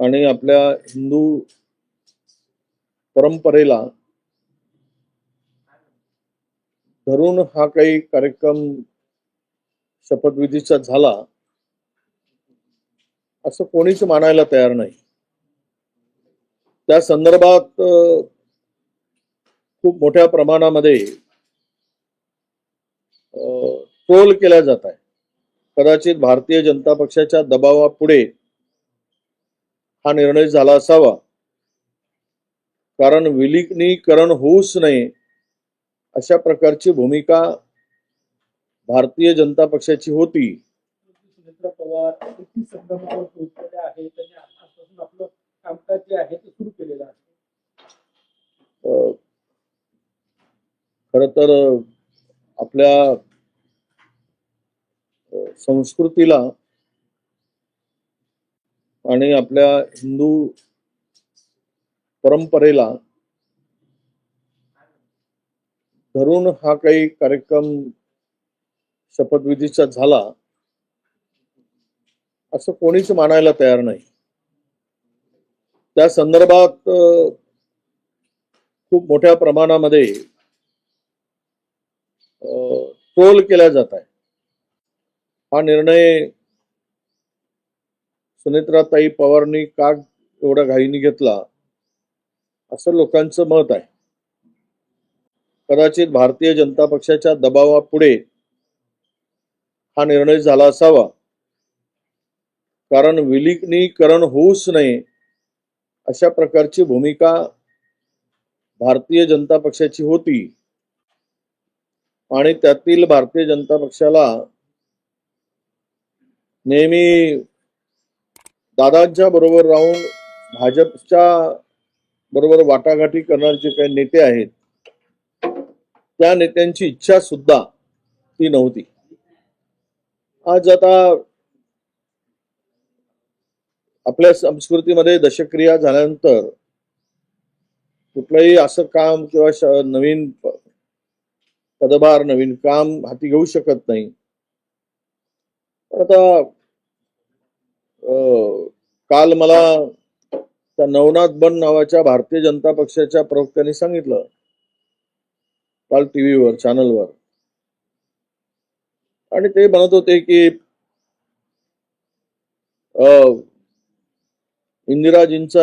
आणि आपल्या हिंदू परंपरेला धरून हा काही कार्यक्रम शपथविधीचा झाला असं कोणीच मानायला तयार नाही. त्या संदर्भात खूप मोठ्या प्रमाणामध्ये ट्रोल केल्या जात आहे कदाचित भारतीय जनता पक्षाच्या दबावापुढे हा निर्णय झाला असावा. कारण विलिनीकरण होऊच नये अशा प्रकारची भूमिका भारतीय जनता पक्षाची होती. सुनेत्रा पवार एकतीस संक्रमणावर आणि आपल्या हिंदू परंपरेला धरून हा काही कार्यक्रम शपथविधीचा झाला असं कोणीच मानायला तयार नाही. त्या संदर्भात खूप मोठ्या प्रमाणामध्ये ट्रोल केल्या जात आहे हा निर्णय सुनेत्राताई पवारनी का एवढ्या घाईने घेतला? असं लोकांचं मत आहे. कदाचित भारतीय जनता पक्षाच्या दबावापुढे हा निर्णय झाला असावा. कारण विलिनीकरण होऊच नये अशा प्रकारची भूमिका भारतीय जनता पक्षाची होती. आणि त्यातील भारतीय जनता पक्षाला नेहमी दादांच्या बरोबर राहून भाजपच्या बरोबर वाटाघाटी करणारे जे काही नेते आहेत त्या नेत्यांची इच्छा सुद्धा ती नव्हती. आज आता आपल्या संस्कृतीमध्ये दशक्रिया झाल्यानंतर कुठलंही असं काम किंवा नवीन पदभार नवीन काम हाती घेऊ शकत नाही. आता काल मला त्या नवनाथ बन नावाच्या भारतीय जनता पक्षाच्या प्रवक्त्यांनी सांगितलं. काल टीव्हीवर चॅनलवर. आणि ते म्हणत होते की अं, इंदिराजींचा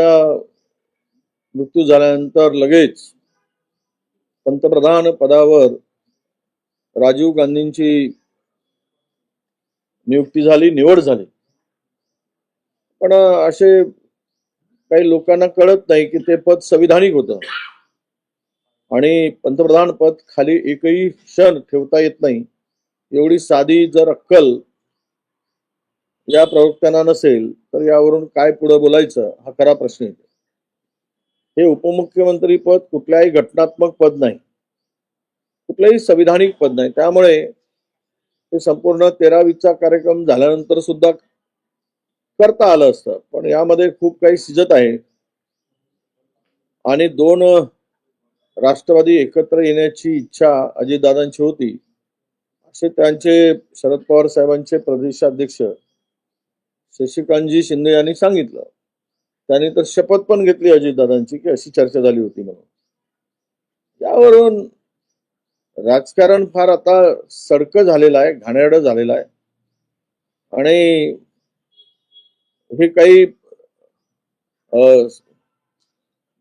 मृत्यू झाल्यानंतर लगेच पंतप्रधान पदावर राजीव गांधींची नियुक्ती झाली निवड झाली. पण असे काही लोकांना कळत नाही की ते पद संविधानिक होतं. आणि पंतप्रधान पद खाली एकही क्षण ठेवता येत नाही. एवढी साधी जर अक्कल या प्रवक्त्यांना नसेल तर यावरून काय पुढे बोलायचं? हा खरा प्रश्न येतो हे उपमुख्यमंत्री पद कुठल्याही घटनात्मक पद नाही. कुठलंही संविधानिक पद नाही. त्यामुळे हे संपूर्ण तेरावीचा कार्यक्रम झाल्यानंतर सुद्धा करता आलं असतं. पण यामध्ये खूप काही सिजत आहे. आणि दोन राष्ट्रवादी एकत्र येण्याची इच्छा अजितदादांची होती. असे त्यांचे शरद पवार साहेबांचे प्रदेशाध्यक्ष शशिकांतजी शिंदे यांनी सांगितलं. त्यांनी तर शपथ पण घेतली अजितदादांची की अशी चर्चा झाली होती म्हणून. यावरून राजकारण फार आता सडकं झालेलं आहे घाणेरडं झालेलं आहे. आणि हे काही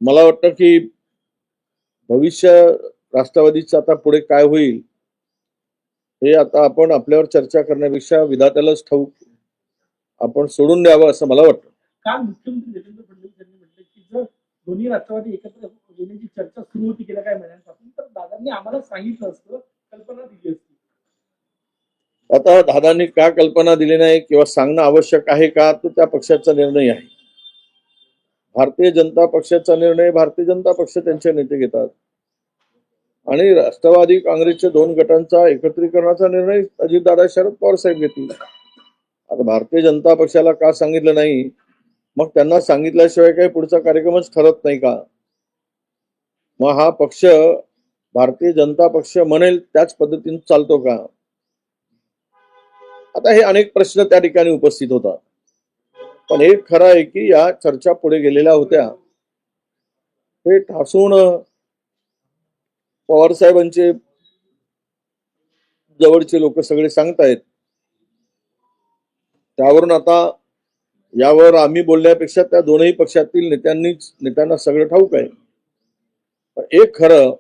मला वाटतं की भविष्य राष्ट्रवादीचं आता पुढे काय होईल हे आता आपण आपल्यावर चर्चा करण्यापेक्षा विधात्यालाच ठाऊक आपण सोडून द्यावं असं मला वाटतं. काल मुख्यमंत्री देवेंद्र फडणवीस यांनी म्हटलं की जर दोन्ही राष्ट्रवादी एकत्र येण्याची चर्चा सुरू होती गेल्या काही महिन्यांपासून तर दादांनी आम्हाला सांगितलं असतं आता दादांनी का कल्पना दिली नाही किंवा सांगणं आवश्यक आहे का तो त्या पक्षाचा निर्णय आहे. भारतीय जनता पक्षाचा निर्णय भारतीय जनता पक्ष त्यांचे नेते घेतात. आणि राष्ट्रवादी काँग्रेसच्या दोन गटांचा एकत्रीकरणाचा निर्णय अजितदादा शरद पवार साहेब घेतील. आता भारतीय जनता पक्षाला का सांगितलं नाही? मग त्यांना सांगितल्याशिवाय काही पुढचा कार्यक्रमच ठरत नाही का? मग हा पक्ष भारतीय जनता पक्ष म्हणेल त्याच पद्धतीने चालतो का? आता हे अनेक प्रश्न त्या ठिकाणी उपस्थित होतात. पण हे खरं आहे की या चर्चा पुढे गेलेल्या होत्या. हे ठासून पवार साहेबांचे जवळचे लोक सगळे सांगतायत. त्यावरून आता यावर आम्ही बोलण्यापेक्षा त्या दोनही पक्षातील नेत्यांनीच नेत्यांना सगळं ठाऊक आहे. पण एक खरं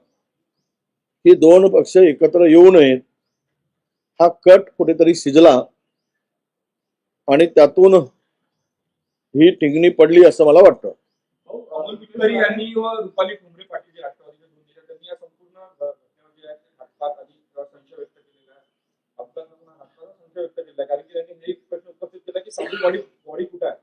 की दोन पक्ष एकत्र येऊ नयेत हा कट कुठेतरी शिजला आणि त्यातून ही टिंगणी पडली असं मला वाटतं. यांनी रुपाली जे त्यांनी संपूर्ण संशय व्यक्त आहे. संशय व्यक्त कारण की त्यांनी हे एक प्रश्न उपस्थित केला की बॉडी बॉडी कुठं आहे?